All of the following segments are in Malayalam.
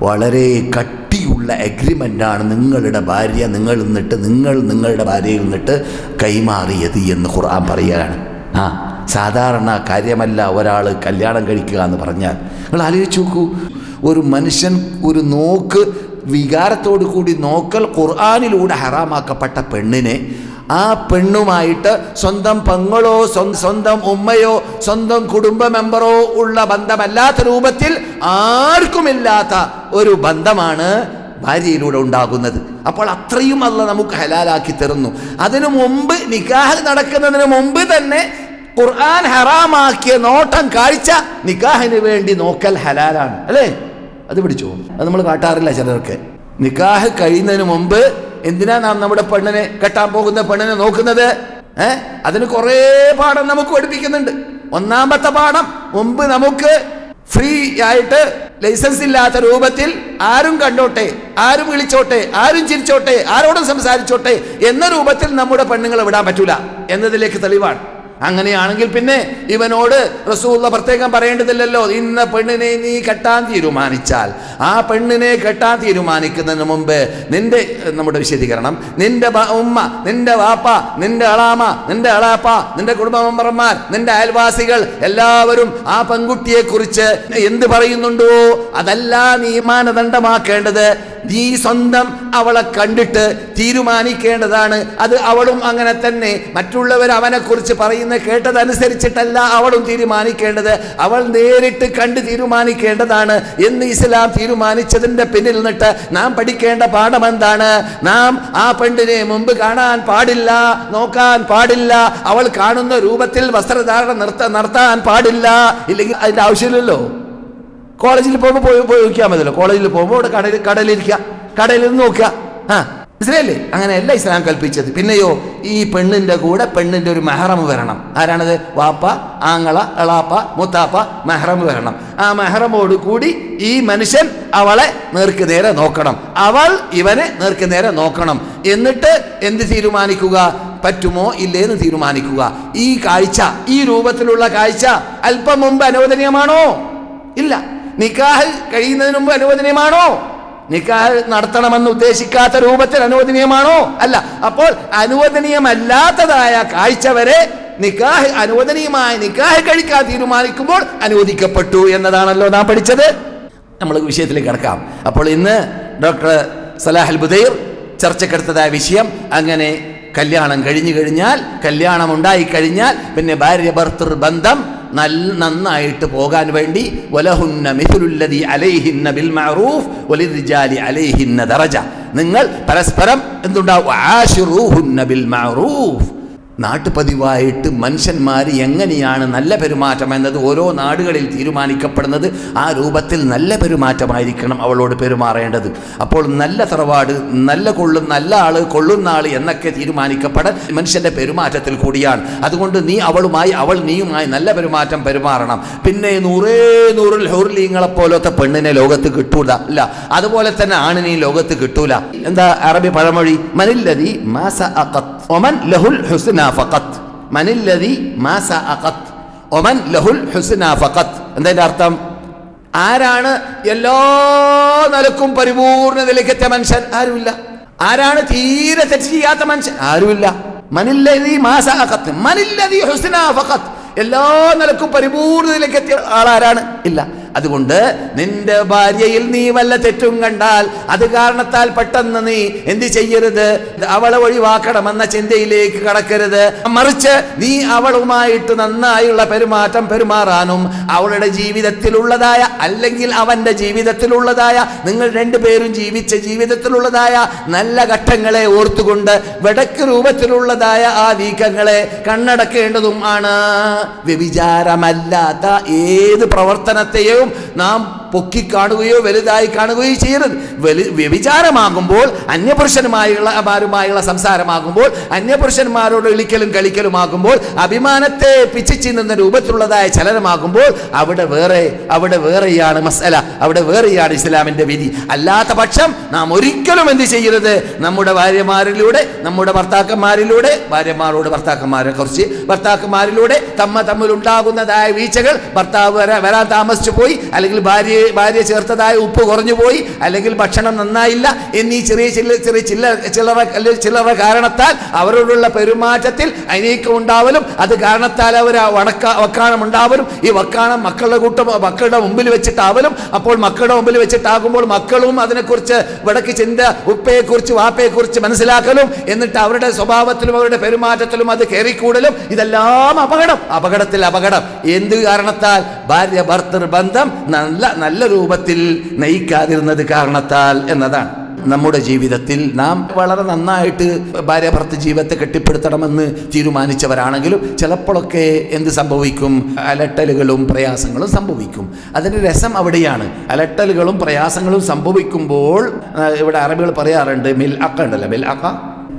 വളരെ കട്ടിയുള്ള അഗ്രിമെന്റാണ് നിങ്ങളുടെ ഭാര്യ നിങ്ങൾ നിന്നിട്ട് നിങ്ങൾ നിങ്ങളുടെ ഭാര്യയിൽ നിന്നിട്ട് കൈമാറിയത് എന്ന് ഖുർആൻ പറയുകയാണ്. ആ സാധാരണ കാര്യമല്ല ഒരാൾ കല്യാണം കഴിക്കുക എന്ന് പറഞ്ഞാൽ. നിങ്ങൾ ആലോചിച്ച് നോക്കൂ ഒരു മനുഷ്യൻ ഒരു നോക്ക് വികാരത്തോടു കൂടി നോക്കൽ ഖുർആാനിലൂടെ ഹറാമാക്കപ്പെട്ട പെണ്ണിനെ ആ പെണ്ണുമായിട്ട് സ്വന്തം പെങ്ങളോ സ്വന്തം ഉമ്മയോ സ്വന്തം കുടുംബ മെമ്പറോ ഉള്ള ബന്ധമല്ലാത്ത രൂപത്തിൽ ആർക്കുമില്ലാത്ത ഒരു ബന്ധമാണ് ഭാര്യയിലൂടെ ഉണ്ടാകുന്നത്. അപ്പോൾ അത്രയും അല്ല നമുക്ക് ഹലാലാക്കി തരുന്നു. അതിനു മുമ്പ് നിക്കാഹ് നടക്കുന്നതിന് മുമ്പ് തന്നെ ഖുർആൻ ഹറാമാക്കിയ നോട്ടം കാഴ്ച നിക്കാഹിന് വേണ്ടി നോക്കൽ ഹലാലാണ്. അല്ലേ? അത് പിടിച്ചു? അത് നമ്മൾ കാട്ടാറില്ല ചിലർക്ക്. നിക്കാഹ് കഴിയുന്നതിന് മുമ്പ് എന്തിനാ നാം നമ്മുടെ പെണ്ണിനെ കെട്ടാൻ പോകുന്ന പെണ്ണിനെ നോക്കുന്നത്? ഏ? അതിന് കുറേ പാഠം നമുക്ക് പഠിപ്പിക്കുന്നുണ്ട്. ഒന്നാമത്തെ പാഠം മുമ്പ് നമുക്ക് ഫ്രീ ആയിട്ട് ലൈസൻസ് ഇല്ലാത്ത രൂപത്തിൽ ആരും കണ്ടോട്ടെ ആരും വിളിച്ചോട്ടെ ആരും ചിരിച്ചോട്ടെ ആരോടും സംസാരിച്ചോട്ടെ എന്ന രൂപത്തിൽ നമ്മുടെ പെണ്ണുങ്ങളെ വിടാൻ പറ്റൂല എന്നതിലേക്ക് തെളിവാണ്. അങ്ങനെയാണെങ്കിൽ പിന്നെ ഇവനോട് റസൂള്ള പ്രത്യേകം പറയേണ്ടതില്ലല്ലോ. ഇന്ന പെണ്ണിനെ നീ കെട്ടാൻ തീരുമാനിച്ചാൽ. ആ പെണ്ണിനെ കെട്ടാൻ തീരുമാനിക്കുന്നതിന് മുമ്പ് നിന്റെ നമ്മുടെ വിശദീകരണം നിന്റെ ഉമ്മ നിന്റെ വാപ്പ നിന്റെ അളാമ നിന്റെ അളാപ്പ നിന്റെ കുടുംബ മെമ്പർമാർ നിന്റെ അയൽവാസികൾ എല്ലാവരും ആ പെൺകുട്ടിയെ കുറിച്ച് എന്ത് പറയുന്നുണ്ടോ? അതല്ല നീ മാനദണ്ഡമാക്കേണ്ടത്. നീ സ്വന്തം അവളെ കണ്ടിട്ട് തീരുമാനിക്കേണ്ടതാണ്. അത് അവളും അങ്ങനെ തന്നെ. മറ്റുള്ളവർ അവനെക്കുറിച്ച് പറയുന്ന കേട്ടതനുസരിച്ചിട്ടല്ല അവളും തീരുമാനിക്കേണ്ടത്. അവൾ നേരിട്ട് കണ്ട് തീരുമാനിക്കേണ്ടതാണ് എന്ന് ഇസ്ലാം തീരുമാനിച്ചതിന്റെ പിന്നിൽ നിന്നിട്ട് നാം പഠിക്കേണ്ട പാഠം എന്താണ്? നാം ആ പെണ്ണിനെ മുമ്പ് കാണാൻ പാടില്ല നോക്കാൻ പാടില്ല അവൾ കാണുന്ന രൂപത്തിൽ വസ്ത്രധാരണം നിർത്ത നടത്താൻ പാടില്ല. ഇല്ലെങ്കിൽ അതിന്റെ ആവശ്യമില്ലല്ലോ. കോളേജിൽ പോകുമ്പോൾ പോയി നോക്കിയാൽ മതിയല്ലോ. കോളേജിൽ പോകുമ്പോൾ അവിടെ കടയിൽ കടയിലിരിക്കുക കടയിൽ നിന്ന് നോക്കുക ആ മനസ്സിലായില്ലേ? അങ്ങനെയല്ല ഇസ്ലാം കൽപ്പിച്ചത്. പിന്നെയോ ഈ പെണ്ണിന്റെ കൂടെ പെണ്ണിന്റെ ഒരു മെഹറം വരണം. ആരാണത്? വാപ്പ ആങ്ങള എളാപ്പ മുത്താപ്പ മെഹറം വരണം. ആ മെഹറമോട് കൂടി ഈ മനുഷ്യൻ അവളെ നേർക്ക് നേരെ നോക്കണം. അവൾ ഇവനെ നേർക്ക് നേരെ നോക്കണം. എന്നിട്ട് എന്ത് തീരുമാനിക്കുക? പറ്റുമോ ഇല്ലേന്ന് തീരുമാനിക്കുക. ഈ കാഴ്ച ഈ രൂപത്തിലുള്ള കാഴ്ച അല്പം മുമ്പ് അനുവദനീയമാണോ? ഇല്ല. നിക്കാഹ് കഴിയുന്നതിന് മുമ്പ് അനുവദനീയമാണോ? നിക്കാഹ് നടത്തണമെന്ന് ഉദ്ദേശിക്കാത്ത രൂപത്തിൽ അനുവദനീയമാണോ? അല്ല അപ്പോൾ അനുവദനീയമല്ലാത്തതായ കാഴ്ച വരെ നിക്കാഹ് അനുവദനീയമായ നിക്കാഹ് കഴിക്കാൻ തീരുമാനിക്കുമ്പോൾ അനുവദിക്കപ്പെട്ടു എന്നതാണല്ലോ നാം പഠിച്ചത്. നമ്മൾ വിഷയത്തിലേക്ക് കിടക്കാം. അപ്പോൾ ഇന്ന് ഡോക്ടർ സലാഹൽ ബുദൈർ ചർച്ചക്കെടുത്തതായ വിഷയം അങ്ങനെ കല്യാണം കഴിഞ്ഞു കഴിഞ്ഞാൽ കല്യാണം ഉണ്ടായി കഴിഞ്ഞാൽ പിന്നെ ഭാര്യ ഭർത്തൃ ബന്ധം നല്ല നന്നായിട്ട് പോകാൻ വേണ്ടി വലഹുന്ന മിഥുലുല്ലതി അലൈഹിന്ന ബിൽ മഅറൂഫ് വലിദ്ജാലി അലൈഹിന്ന ദറജ. നിങ്ങൾ പരസ്പരം എന്തുണ്ടാവും? ആശിറൂഹുന്ന ബിൽ മഅറൂഫ്. നാട്ടുപതിവായിട്ട് മനുഷ്യന്മാർ എങ്ങനെയാണ് നല്ല പെരുമാറ്റം എന്നത് ഓരോ നാടുകളിൽ തീരുമാനിക്കപ്പെടുന്നത് ആ രൂപത്തിൽ നല്ല പെരുമാറ്റമായിരിക്കണം അവളോട് പെരുമാറേണ്ടത്. അപ്പോൾ നല്ല തറവാട് നല്ല കൊള്ളും നല്ല ആൾ കൊള്ളുന്ന ആൾ എന്നൊക്കെ തീരുമാനിക്കപ്പെടാൻ മനുഷ്യന്റെ പെരുമാറ്റത്തിൽ കൂടിയാണ്. അതുകൊണ്ട് നീ അവളുമായി അവൾ നീയുമായി നല്ല പെരുമാറ്റം പെരുമാറണം. പിന്നെ നൂറേ നൂറിൽ ഹൗർലീങ്ങളെ പോലത്തെ പെണ്ണിനെ ലോകത്ത് കിട്ടൂല. അല്ല അതുപോലെ തന്നെ ആണിനെ ലോകത്ത് കിട്ടൂല. എന്താ അറബി പഴമൊഴി? മനില്ലതി മാസ ഒമൻ ലഹുൽ ഹുസ്ന. ഫഖത്ത് മനില്ലതി മാസ ومن ഒമൻ ലഹുൽ ഹുസ്ന ഫഖത്ത് എന്താ അർത്ഥം? ആരാണ് എല്ലാ നിലക്കും പരിപൂർണതയിലേക്ക് എത്തിയ മനുഷ്യൻ? ആരുമില്ല. ആരാണ് തീരെ തെറ്റ് ചെയ്യാത്ത മനുഷ്യൻ? ആരുമില്ല. മനില്ലതി മാസ അഖത്ത് മനില്ലതി ഹുസ്ന ഫഖത്ത്. എല്ലാ നിലക്കും പരിപൂർണതയിലേക്ക് എത്തിയ ആളാരാണ്? ഇല്ല. അതുകൊണ്ട് നിന്റെ ഭാര്യയിൽ നീ വല്ല തെറ്റും കണ്ടാൽ അത് കാരണത്താൽ പെട്ടെന്ന് നീ എന്ത് ചെയ്യരുത്? അവളെ ഒഴിവാക്കണമെന്ന ചിന്തയിലേക്ക് കടക്കരുത്. മറിച്ച് നീ അവളുമായിട്ട് നന്നായുള്ള പെരുമാറ്റം പെരുമാറാനും അവളുടെ ജീവിതത്തിലുള്ളതായ അല്ലെങ്കിൽ അവന്റെ ജീവിതത്തിലുള്ളതായ നിങ്ങൾ രണ്ടുപേരും ജീവിച്ച ജീവിതത്തിലുള്ളതായ നല്ല ഘട്ടങ്ങളെ ഓർത്തുകൊണ്ട് വടക്ക് രൂപത്തിലുള്ളതായ ആ നീക്കങ്ങളെ കണ്ണടക്കേണ്ടതും ആണ്. വ്യഭിചാരമല്ലാത്ത ഏത് പ്രവർത്തനത്തെയും നാം പൊക്കി കാണുകയോ വലുതായി കാണുകയോ ചെയ്യരുത്. വലു വ്യഭിചാരമാകുമ്പോൾ അന്യപുരുഷന്മാരുള്ള മാരുമായുള്ള സംസാരമാകുമ്പോൾ അന്യപുരുഷന്മാരോട് ഇളിക്കലും കളിക്കലുമാകുമ്പോൾ അഭിമാനത്തെ പിച്ചിച്ചിന്നുന്ന രൂപത്തിലുള്ളതായ ചലനമാകുമ്പോൾ അവിടെ വേറെ അവിടെ വേറെയാണ് മസല അവിടെ വേറെയാണ് ഇസ്ലാമിന്റെ വിധി. അല്ലാത്ത പക്ഷം നാം ഒരിക്കലും എന്ത് ചെയ്യരുത്? നമ്മുടെ ഭാര്യമാരിലൂടെ നമ്മുടെ ഭർത്താക്കന്മാരിലൂടെ ഭാര്യമാരോട് ഭർത്താക്കന്മാരെ കുറിച്ച് ഭർത്താക്കന്മാരിലൂടെ തമ്മ തമ്മിൽ ഉണ്ടാകുന്നതായ വീഴ്ചകൾ ഭർത്താവ് വരാൻ താമസിച്ചു പോയി അല്ലെങ്കിൽ ഭാര്യയെ ഭാര്യ ചേർത്തതായ ഉപ്പ് കുറഞ്ഞു പോയി അല്ലെങ്കിൽ ഭക്ഷണം നന്നായില്ല എന്നീ ചെറിയ ചില്ല ചെറിയ ചില്ല അല്ലെങ്കിൽ ചില്ലറ കാരണത്താൽ അവരോടുള്ള പെരുമാറ്റത്തിൽ അനീക്കം ഉണ്ടാവലും അത് കാരണത്താൽ അവർ വണക്ക വക്കാണം ഉണ്ടാവലും ഈ വക്കാണം മക്കളുടെ കൂട്ടം മക്കളുടെ മുമ്പിൽ വെച്ചിട്ടാവലും അപ്പോൾ മക്കളുടെ മുമ്പിൽ വെച്ചിട്ടാകുമ്പോൾ മക്കളും അതിനെക്കുറിച്ച് വിടക്ക് ചിന്ത ഉപ്പയെക്കുറിച്ച് വാപ്പയെക്കുറിച്ച് മനസ്സിലാക്കലും എന്നിട്ട് അവരുടെ സ്വഭാവത്തിലും അവരുടെ പെരുമാറ്റത്തിലും അത് കയറിക്കൂടലും ഇതെല്ലാം അപകടം അപകടത്തിൽ അപകടം. എന്ത് കാരണത്താൽ? ഭാര്യ ഭർത്തൃബന്ധം നല്ല നല്ല രൂപത്തിൽ നയിക്കാതിരുന്നത് കാരണത്താൽ എന്നതാണ്. നമ്മുടെ ജീവിതത്തിൽ നാം വളരെ നന്നായിട്ട് ഭാര്യ ഭർത്ത ജീവിതത്തെ കെട്ടിപ്പടുത്തണമെന്ന് തീരുമാനിച്ചവരാണെങ്കിലും ചിലപ്പോഴൊക്കെ എന്ത് സംഭവിക്കും? അലട്ടലുകളും പ്രയാസങ്ങളും സംഭവിക്കും. അതിന്റെ രസം അവിടെയാണ്. അലട്ടലുകളും പ്രയാസങ്ങളും സംഭവിക്കുമ്പോൾ ഇവിടെ അറബികൾ പറയാറുണ്ട് മിൽ അക്ക ഉണ്ടല്ലോ മിൽ അക്ക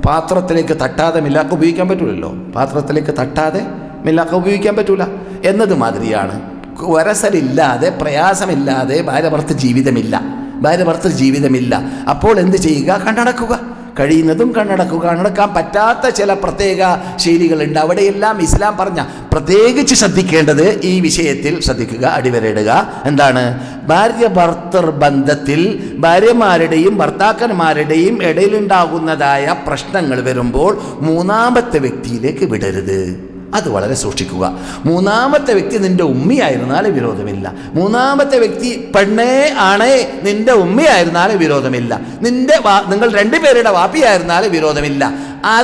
പാത്രത്തിലേക്ക് തട്ടാതെ മില്ലാക്ക ഉപയോഗിക്കാൻ പറ്റൂലല്ലോ. പാത്രത്തിലേക്ക് തട്ടാതെ മില്ലാക്ക ഉപയോഗിക്കാൻ പറ്റൂല. എന്നത് മാതിരിയാണ് വരസലില്ലാതെ പ്രയാസമില്ലാതെ ഭാര്യഭർത്ത ജീവിതമില്ല. ഭാര്യഭർത്ത ജീവിതമില്ല. അപ്പോൾ എന്ത് ചെയ്യുക? കണ്ണടക്കുക. കഴിയുന്നതും കണ്ണടക്കുക. കണ്ണടക്കാൻ പറ്റാത്ത ചില പ്രത്യേക ശൈലികളുണ്ട്. അവിടെയെല്ലാം ഇസ്ലാം പറഞ്ഞ പ്രത്യേകിച്ച് ശ്രദ്ധിക്കേണ്ടത് ഈ വിഷയത്തിൽ ശ്രദ്ധിക്കുക അടിവരയിടുക. എന്താണ്? ഭാര്യ ഭർത്തർ ബന്ധത്തിൽ ഭാര്യമാരുടെയും ഭർത്താക്കന്മാരുടെയും ഇടയിലുണ്ടാകുന്നതായ പ്രശ്നങ്ങൾ വരുമ്പോൾ മൂന്നാമത്തെ വ്യക്തിയിലേക്ക് വിടരുത്. അത് വളരെ സൂക്ഷിക്കുക. മൂന്നാമത്തെ വ്യക്തി നിന്റെ ഉമ്മയായിരുന്നാലും വിരോധമില്ല. മൂന്നാമത്തെ വ്യക്തി പെണ്ണേ ആണേ നിന്റെ ഉമ്മയായിരുന്നാലും വിരോധമില്ല. നിന്റെ നിങ്ങൾ രണ്ടുപേരുടെ വാപ്പിയായിരുന്നാലും വിരോധമില്ല.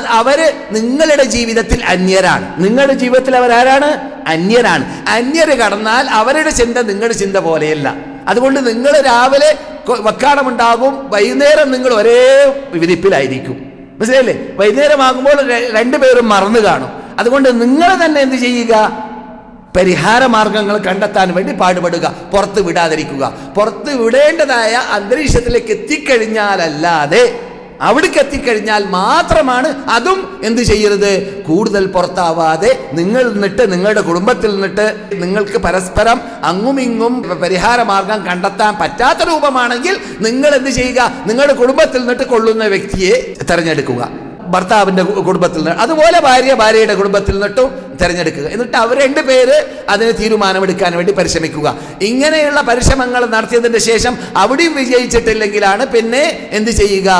അവർ നിങ്ങളുടെ ജീവിതത്തിൽ അന്യരാണ്. നിങ്ങളുടെ ജീവിതത്തിൽ അവരാരാണ് അന്യരാണ്. അന്യര് കടന്നാൽ അവരുടെ ചിന്ത നിങ്ങളുടെ ചിന്ത പോലെയല്ല. അതുകൊണ്ട് നിങ്ങൾ രാവിലെ വക്കാടമുണ്ടാകും വൈകുന്നേരം നിങ്ങൾ ഒരേ വിരിപ്പിലായിരിക്കും മനസ്സിലായില്ലേ? വൈകുന്നേരമാകുമ്പോൾ രണ്ടുപേരും മറന്നു കാണും. അതുകൊണ്ട് നിങ്ങൾ തന്നെ എന്ത് ചെയ്യുക? പരിഹാര മാർഗങ്ങൾ കണ്ടെത്താൻ വേണ്ടി പാടുപെടുക. പുറത്ത് വിടാതിരിക്കുക. പുറത്ത് വിടേണ്ടതായ അന്തരീക്ഷത്തിലേക്ക് എത്തിക്കഴിഞ്ഞാലല്ലാതെ അവിടേക്ക് എത്തിക്കഴിഞ്ഞാൽ മാത്രമാണ് അതും എന്ത് ചെയ്യരുത്? കൂടുതൽ പുറത്താവാതെ നിങ്ങൾ നിന്നിട്ട് നിങ്ങളുടെ കുടുംബത്തിൽ നിന്നിട്ട് നിങ്ങൾക്ക് പരസ്പരം അങ്ങും ഇങ്ങും പരിഹാര മാർഗം കണ്ടെത്താൻ പറ്റാത്ത രൂപമാണെങ്കിൽ നിങ്ങൾ എന്ത് ചെയ്യുക? നിങ്ങളുടെ കുടുംബത്തിൽ നിന്നിട്ട് കൊള്ളുന്ന വ്യക്തിയെ തിരഞ്ഞെടുക്കുക. ഭർത്താവിന്റെ കുടുംബത്തിൽ നിന്ന് അതുപോലെ ഭാര്യ ഭാര്യയുടെ കുടുംബത്തിൽ നിന്നിട്ടും തിരഞ്ഞെടുക്കുക. എന്നിട്ട് അവർ രണ്ട് പേര് അതിന് തീരുമാനമെടുക്കാൻ വേണ്ടി പരിശ്രമിക്കുക. ഇങ്ങനെയുള്ള പരിശ്രമങ്ങൾ നടത്തിയതിന്റെ ശേഷം അവിടെയും വിജയിച്ചിട്ടില്ലെങ്കിലാണ് പിന്നെ എന്ത് ചെയ്യുക?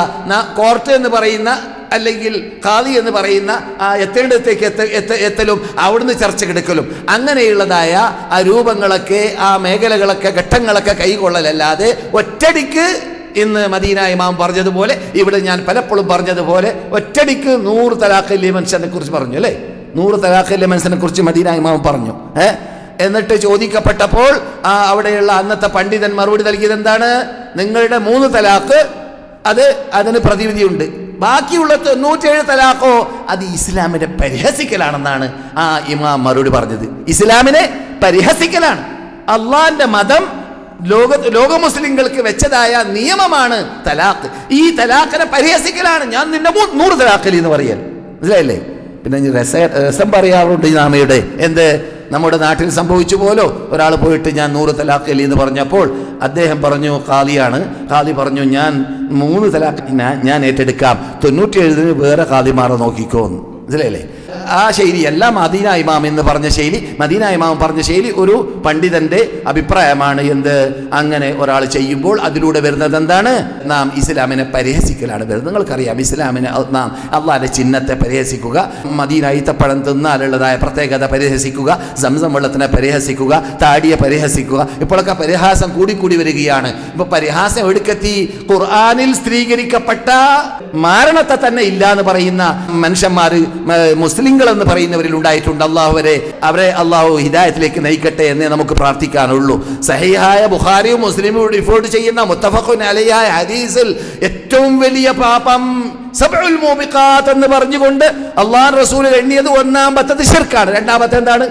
കോർട്ട് എന്ന് പറയുന്ന അല്ലെങ്കിൽ കാതി എന്ന് പറയുന്ന ആ എത്തേണ്ടത്തേക്ക് എത്ത എത്ത എത്തലും അവിടുന്ന് ചർച്ചക്കെടുക്കലും അങ്ങനെയുള്ളതായ ആ രൂപങ്ങളൊക്കെ ആ മേഖലകളൊക്കെ ഘട്ടങ്ങളൊക്കെ കൈകൊള്ളലല്ലാതെ ഒറ്റടിക്ക് ഇന്ന് മദീന ഇമാം പറഞ്ഞതുപോലെ ഇവിടെ ഞാൻ പലപ്പോഴും പറഞ്ഞതുപോലെ ഒറ്റടിക്ക് നൂറ് തലാഖല്യ മനുഷ്യനെ കുറിച്ച് പറഞ്ഞു അല്ലേ? നൂറ് തലാഖല്യ മനുഷ്യനെ കുറിച്ച് മദീന ഇമാം പറഞ്ഞു ഏ? എന്നിട്ട് ചോദിക്കപ്പെട്ടപ്പോൾ ആ അവിടെയുള്ള അന്നത്തെ പണ്ഡിതൻ മറുപടി നൽകിയത് എന്താണ്? നിങ്ങളുടെ മൂന്ന് തലാഖ് അത് അതിന് പ്രതിവിധിയുണ്ട്. ബാക്കിയുള്ള തൊണ്ണൂറ്റേഴ് തലാഖോ അത് ഇസ്ലാമിനെ പരിഹസിക്കലാണെന്നാണ് ആ ഇമാം മറുപടി പറഞ്ഞത്. ഇസ്ലാമിനെ പരിഹസിക്കലാണ്. അള്ളാന്റെ മതം ലോക ലോക മുസ്ലിങ്ങൾക്ക് വെച്ചതായ നിയമമാണ് തലാഖ്. ഈ തലാഖിനെ പരിഹസിക്കലാണ് ഞാൻ നിന്നെ നൂറ് തലാഖലി എന്ന് പറയൽ. മനസ്സിലായില്ലേ? പിന്നെ രസ രസം പറയാറുണ്ട് ഈ നാമയുടെ. എന്ത്? നമ്മുടെ നാട്ടിൽ സംഭവിച്ചു പോലോ ഒരാൾ പോയിട്ട് ഞാൻ നൂറ് തലാഖലി എന്ന് പറഞ്ഞപ്പോൾ അദ്ദേഹം പറഞ്ഞു ഖാദിയാണ്. ഖാദി പറഞ്ഞു ഞാൻ മൂന്ന് തലാഖ് ഞാൻ ഏറ്റെടുക്കാം. തൊണ്ണൂറ്റിയേഴിന് വേറെ ഖാദിമാരെ നോക്കിക്കോന്ന് മനസ്സിലായില്ലേ? ആ ശൈലിയല്ല മദീന ഇമാം എന്ന് പറഞ്ഞ ശൈലി മദീന ഇമാം പറഞ്ഞ ശൈലി ഒരു പണ്ഡിതന്റെ അഭിപ്രായമാണ് എന്ത്? അങ്ങനെ ഒരാൾ ചെയ്യുമ്പോൾ അതിലൂടെ വരുന്നത് എന്താണ്? നാം ഇസ്ലാമിനെ പരിഹസിക്കലാണ് വരുന്നത്. നിങ്ങൾക്കറിയാം ഇസ്ലാമിനെ നാം അള്ളാന്റെ ചിഹ്നത്തെ പരിഹസിക്കുക മദീന ഈത്തപ്പഴം തിന്നാലുള്ളതായ പ്രത്യേകത പരിഹസിക്കുക സംസം വെള്ളത്തിനെ പരിഹസിക്കുക താടിയെ പരിഹസിക്കുക ഇപ്പോഴൊക്കെ പരിഹാസം കൂടിക്കൂടി വരികയാണ്. ഇപ്പൊ പരിഹാസം എടുക്കെത്തി ഖുർആാനിൽ സ്ത്രീകരിക്കപ്പെട്ട മാരണത്തെ തന്നെ ഇല്ല എന്ന് പറയുന്ന മനുഷ്യന്മാർ മുസ്ലിങ്ങൾ എന്ന് പറയുന്നവരിൽ ഉണ്ടായിട്ടുണ്ട്. അള്ളാഹു വരെ അവരെ അള്ളാഹു ഹിദായത്തിലേക്ക് നയിക്കട്ടെ എന്നേ നമുക്ക് പ്രാർത്ഥിക്കാനുള്ളൂ. സഹിഹായ ബുഹാരിയും മുസ്ലിമും റിപ്പോർട്ട് ചെയ്യുന്ന മുത്തഫഖുൻ അലയായ ഹദീസിൽ ഏറ്റവും വലിയ പാപം എന്ന് പറഞ്ഞുകൊണ്ട് അള്ളാഹ് റസൂൽ എണ്ണിയത് ഒന്നാമത്തത് ഷിർക്കാണ് രണ്ടാമത്തെ എന്താണ്?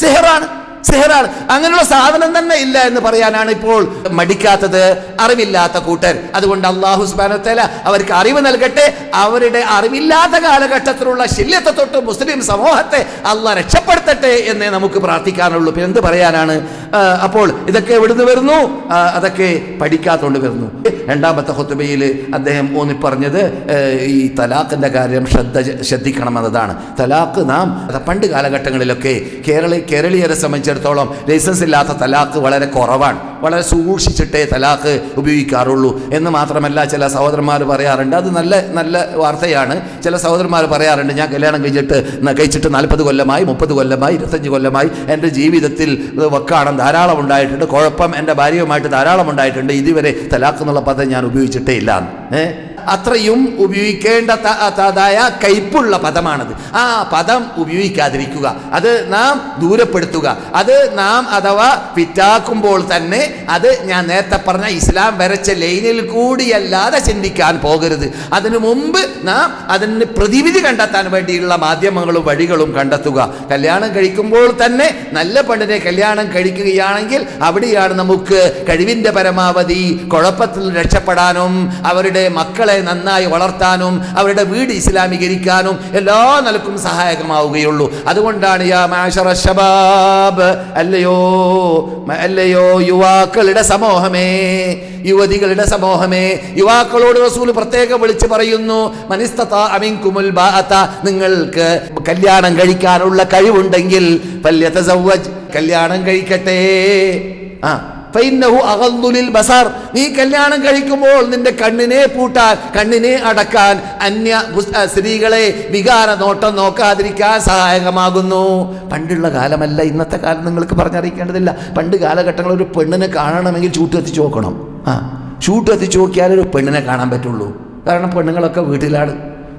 സിഹറാണ്. സിഹറാണ് അങ്ങനെയുള്ള സാധനം തന്നെ ഇല്ല എന്ന് പറയാനാണ് ഇപ്പോൾ മടിക്കാത്തത് അറിവില്ലാത്ത കൂട്ടർ. അതുകൊണ്ട് അള്ളാഹു സ്ബാനത്തല അവർക്ക് അറിവ് നൽകട്ടെ. അവരുടെ അറിവില്ലാത്ത കാലഘട്ടത്തിലുള്ള ശല്യത്തെ തൊട്ട് മുസ്ലിം സമൂഹത്തെ അള്ളാഹ് രക്ഷപ്പെടുത്തട്ടെ എന്നേ നമുക്ക് പ്രാർത്ഥിക്കാനുള്ളൂ. പിന്നെ എന്ത് പറയാനാണ് അപ്പോൾ ഇതൊക്കെ എവിടുന്ന് വരുന്നു? അതൊക്കെ പഠിക്കാത്തോണ്ട് വരുന്നു. രണ്ടാമത്തെ ഹൊത്തുബയിൽ അദ്ദേഹം ഊന്നി പറഞ്ഞത് ഈ തലാഖിന്റെ കാര്യം ശ്രദ്ധ ശ്രദ്ധിക്കണമെന്നതാണ്. തലാഖ് നാം പണ്ട് കാലഘട്ടങ്ങളിലൊക്കെ കേരള കേരളീയരെ സംബന്ധിച്ചിടത്തോളം സംബന്ധിച്ചിടത്തോളം ലൈസൻസ് ഇല്ലാത്ത തലാഖ് വളരെ കുറവാണ്. വളരെ സൂക്ഷിച്ചിട്ടേ തലാഖ് ഉപയോഗിക്കാറുള്ളൂ. എന്ന് മാത്രമല്ല ചില സഹോദരന്മാർ പറയാറുണ്ട്. അത് നല്ല നല്ല വാർത്തയാണ്. ചില സഹോദരന്മാർ പറയാറുണ്ട് ഞാൻ കല്യാണം കഴിച്ചിട്ട് കഴിച്ചിട്ട് നാൽപ്പത് കൊല്ലമായി മുപ്പത് കൊല്ലമായി ഇരുപത്തഞ്ച് കൊല്ലമായി എന്റെ ജീവിതത്തിൽ വക്കാണം ധാരാളം ഉണ്ടായിട്ടുണ്ട്. കുഴപ്പം എന്റെ ഭാര്യയുമായിട്ട് ധാരാളം ഉണ്ടായിട്ടുണ്ട്. ഇതുവരെ തലാഖ് എന്നുള്ള പദം ഞാൻ ഉപയോഗിച്ചിട്ടേ ഇല്ല അത്രയും ഉപയോഗിക്കേണ്ട തായ കയ്പുള്ള പദമാണത്. ആ പദം ഉപയോഗിക്കാതിരിക്കുക. അത് നാം ദൂരപ്പെടുത്തുക. അത് നാം അഥവാ പിറ്റാക്കുമ്പോൾ തന്നെ അത് ഞാൻ നേരത്തെ പറഞ്ഞ ഇസ്ലാം വരച്ച ലൈനിൽ കൂടിയല്ലാതെ ചിന്തിക്കാൻ പോകരുത്. അതിനു മുമ്പ് നാം അതിന് പ്രതിവിധി കണ്ടെത്താൻ വേണ്ടിയുള്ള മാധ്യമങ്ങളും വഴികളും കണ്ടെത്തുക. കല്യാണം കഴിക്കുമ്പോൾ തന്നെ നല്ല പെണ്ണിനെ കല്യാണം കഴിക്കുകയാണെങ്കിൽ അവിടെയാണ് നമുക്ക് കഴിവിന്റെ പരമാവധി കുഴപ്പത്തിൽ രക്ഷപ്പെടാനും അവരുടെ മക്കളെ നന്നായി വളർത്താനും അവരുടെ വീട് ഇസ്ലാമീകരിക്കാനും എല്ലാ നിലക്കും സഹായകമാവുകയുള്ളൂ. അതുകൊണ്ടാണ് യാ മാഷറ ഷബാബ് അല്ലയോ അല്ലയോ യുവാക്കളുടെ സമൂഹമേ യുവതികളുടെ സമൂഹമേ യുവാക്കളോട് റസൂൽ പ്രത്യേകം വിളിച്ചു പറയുന്നു മനിസ്തത അമിൻകുമുൽ ബാഅത നിങ്ങൾക്ക് കല്യാണം കഴിക്കാനുള്ള കഴിവുണ്ടെങ്കിൽ കല്യാണം കഴിക്കട്ടെ. ആ. നീ കല്യാണം കഴിക്കുമ്പോൾ നിന്റെ കണ്ണിനെ പൂട്ടാൻ കണ്ണിനെ അടക്കാൻ അന്യ സ്ത്രീകളെ വികാര നോട്ടം നോക്കാതിരിക്കാൻ സഹായകമാകുന്നു. പണ്ടുള്ള കാലമല്ല ഇന്നത്തെ കാലം നിങ്ങൾക്ക് പറഞ്ഞറിയിക്കേണ്ടതില്ല. പണ്ട് കാലഘട്ടങ്ങളിൽ ഒരു പെണ്ണിനെ കാണണമെങ്കിൽ ചൂട്ട് കത്തിച്ച് നോക്കണം. ആ ചൂട്ട് കത്തിച്ച് ഒരു പെണ്ണിനെ കാണാൻ പറ്റുള്ളൂ. കാരണം പെണ്ണുങ്ങളൊക്കെ വീട്ടിലാണ്.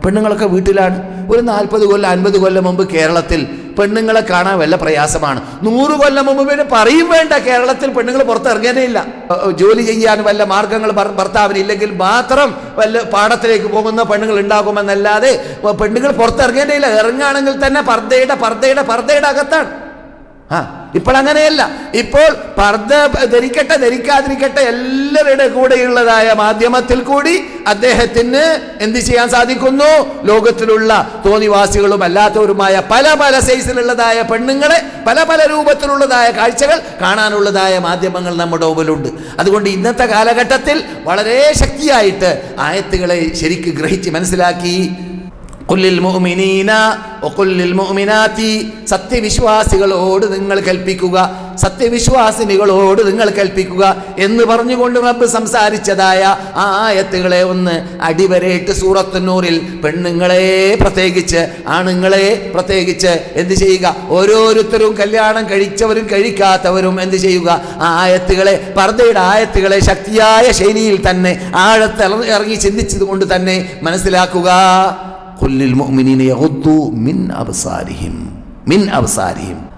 പെണ്ണുങ്ങളൊക്കെ വീട്ടിലാണ്. ഒരു നാൽപ്പത് കൊല്ലം അൻപത് കൊല്ലം മുമ്പ് കേരളത്തിൽ പെണ്ണുങ്ങളെ കാണാൻ വല്ല പ്രയാസമാണ്. നൂറ് കൊല്ലം മുമ്പ് പിന്നെ പറയും വേണ്ട കേരളത്തിൽ പെണ്ണുങ്ങൾ പുറത്തിറങ്ങാനേ ഇല്ല. ജോലി ചെയ്യാൻ വല്ല മാർഗങ്ങൾ ഭർ- ഭർത്താവിന് ഇല്ലെങ്കിൽ മാത്രം വല്ല പാടത്തിലേക്ക് പോകുന്ന പെണ്ണുങ്ങൾ ഉണ്ടാകുമെന്നല്ലാതെ പെണ്ണുങ്ങൾ പുറത്തിറങ്ങേണ്ടേ ഇല്ല. ഇറങ്ങുകയാണെങ്കിൽ തന്നെ പർദ്ദയുടെ പർദ്ദയുടെ പർദ്ദയുടെ അകത്താണ്. ആ ഇപ്പോൾ അങ്ങനെയല്ല ഇപ്പോൾ പർദ്ദ ധരിക്കട്ടെ ധരിക്കാതിരിക്കട്ടെ എല്ലാവരുടെ കൂടെയുള്ളതായ മാധ്യമത്തിൽ കൂടി അദ്ദേഹത്തിന് എന്ത് ചെയ്യാൻ സാധിക്കുന്നു? ലോകത്തിലുള്ള തോന്നിവാസികളും അല്ലാത്തവരുമായ പല പല സൈസിലുള്ളതായ പെണ്ണുങ്ങളെ പല പല രൂപത്തിലുള്ളതായ കാഴ്ചകൾ കാണാനുള്ളതായ മാധ്യമങ്ങൾ നമ്മുടെ മുമ്പിലുണ്ട്. അതുകൊണ്ട് ഇന്നത്തെ കാലഘട്ടത്തിൽ വളരെ ശക്തിയായിട്ട് ആയത്തുകളെ ശരിക്ക് ഗ്രഹിച്ച് മനസ്സിലാക്കി സത്യവിശ്വാസികളോട് നിങ്ങൾ കൽപ്പിക്കുക. സത്യവിശ്വാസിനികളോട് നിങ്ങൾ കൽപ്പിക്കുക എന്ന് പറഞ്ഞുകൊണ്ട് റബ്ബ് സംസാരിച്ചതായ ആ ആയത്തുകളെ ഒന്ന് അടിവരയിട്ട് സൂറത്തുന്നൂറിൽ പെണ്ണുങ്ങളെ പ്രത്യേകിച്ച് ആണുങ്ങളെ പ്രത്യേകിച്ച് എന്ത് ചെയ്യുക? ഓരോരുത്തരും കല്യാണം കഴിച്ചവരും കഴിക്കാത്തവരും എന്ത് ചെയ്യുക? ആ ആയത്തുകളെ പർദ്ദയുടെ ആയത്തുകളെ ശക്തിയായ ശൈലിയിൽ തന്നെ ആഴത്തിറങ്ങി ചിന്തിച്ചത് കൊണ്ട് തന്നെ മനസ്സിലാക്കുക. കൊല്ലിൽ മോമിനീനെ യഹുത്തു മിൻ അബ്സാരിഹിം. മിൻ അബ്സാരിഹിം.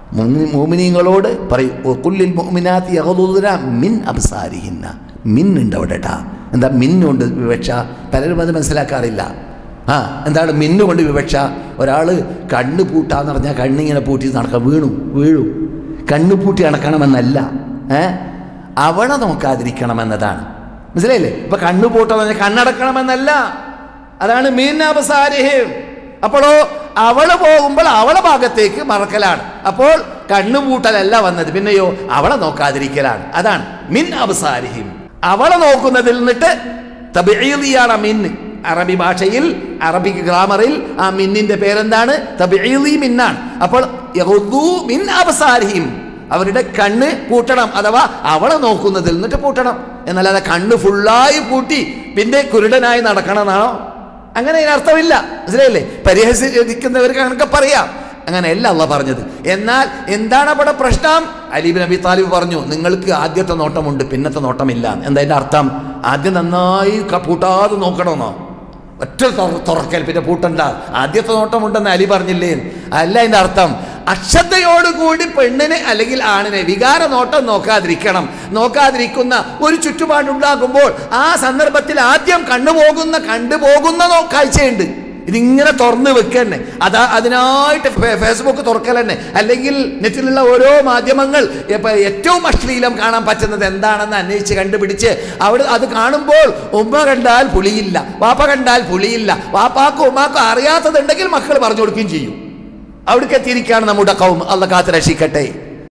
മോമിനിങ്ങളോട് പറയും കൊല്ലിൽ മോമിനാത്ത് യഹുദുന മിൻ അബ്സാരിഹിന്ന. മിൻ ഉണ്ട് അവിടെ എന്താ മിന്നുകൊണ്ട് വിവക്ഷ? പലരും അത് മനസ്സിലാക്കാറില്ല. ആ എന്താണ് മിന്നുകൊണ്ട് വിവക്ഷ? ഒരാൾ കണ്ണ് പൂട്ടാന്ന് പറഞ്ഞാൽ കണ്ണിങ്ങനെ പൂട്ടി നടക്കാം വീണു വീഴും. കണ്ണു പൂട്ടി അടക്കണമെന്നല്ല ഏ? അവളെ നോക്കാതിരിക്കണമെന്നതാണ്. മനസ്സിലായില്ലേ? ഇപ്പം കണ്ണു പൂട്ടെന്ന് പറഞ്ഞാൽ കണ്ണടക്കണമെന്നല്ല. അതാണ് അബസാരിഹിം അപ്പോഴോ അവൾ പോകുമ്പോൾ അവളെ ഭാഗത്തേക്ക് മറക്കലാണ്. അപ്പോൾ കണ്ണുപൂട്ടലല്ല വന്നത്. പിന്നെയോ അവളെ നോക്കാതിരിക്കലാണ്. അതാണ് മിൻ അവസാരിഹിം അവളെ നോക്കുന്നതിൽ നിന്നിട്ട് തബിയാണ് മിൻ. അറബി ഭാഷയിൽ അറബിക് ഗ്രാമറിൽ ആ മിന്നിന്റെ പേരെന്താണ്? തബിഈലി മിന്നാണ് അപ്പോൾ മിൻ അവസാരിഹിം അവരുടെ കണ്ണ് പൂട്ടണം അഥവാ അവളെ നോക്കുന്നതിൽ നിന്നിട്ട് പൂട്ടണം. എന്നല്ലാതെ കണ്ണ് ഫുള്ളായി പൂട്ടി പിന്നെ കുരുടനായി നടക്കണമെന്നാണോ? അങ്ങനെ അതിനർത്ഥമില്ല മനസ്സിലായില്ലേ? പരിഹസിക്കുന്നവർക്ക് അങ്ങനെ പറയാം. അങ്ങനെയല്ല അല്ല പറഞ്ഞത്. എന്നാൽ എന്താണ് അവിടെ പ്രശ്നം? അലീബ് നബി താലിബ് പറഞ്ഞു നിങ്ങൾക്ക് ആദ്യത്തെ നോട്ടമുണ്ട് പിന്നത്തെ നോട്ടമില്ല. എന്താ അർത്ഥം? ആദ്യം നന്നായി പൂട്ടാതെ നോക്കണമെന്നോ ഒറ്റ തുറക്കൽ പിന്നെ പൂട്ടണ്ട. ആദ്യത്തെ നോട്ടമുണ്ടെന്ന് അലി പറഞ്ഞില്ലേ? അല്ല അതിന്റെ അർത്ഥം. അക്ഷതയോടുകൂടി പെണ്ണിനെ അല്ലെങ്കിൽ ആണിനെ വികാര നോട്ടം നോക്കാതിരിക്കണം. നോക്കാതിരിക്കുന്ന ഒരു ചുറ്റുപാടുണ്ടാകുമ്പോൾ ആ സന്ദർഭത്തിൽ ആദ്യം കണ്ണുപോകുന്ന കണ്ടുപോകുന്ന കാഴ്ചയുണ്ട്. ഇതിങ്ങനെ തുറന്ന് വെക്കന്നെ. അതാ അതിനായിട്ട് ഫേസ്ബുക്ക് തുറക്കലെന്നെ. അല്ലെങ്കിൽ നെറ്റിലുള്ള ഓരോ മാധ്യമങ്ങൾ ഏറ്റവും അശ്ലീലം കാണാൻ പറ്റുന്നത് എന്താണെന്ന് അന്വേഷിച്ച് കണ്ടുപിടിച്ച് അവിടെ അത് കാണുമ്പോൾ ഉമ്മ കണ്ടാൽ പുളിയില്ല വാപ്പ കണ്ടാൽ പുളിയില്ല വാപ്പാക്കും ഉമ്മാക്കും അറിയാത്തതുണ്ടെങ്കിൽ മക്കൾ പറഞ്ഞു കൊടുക്കുകയും ചെയ്യും. അവിടേക്ക് എത്തിയിരിക്കുകയാണ് നമ്മുടെ കൗം. അള്ള കാത്ത് രക്ഷിക്കട്ടെ.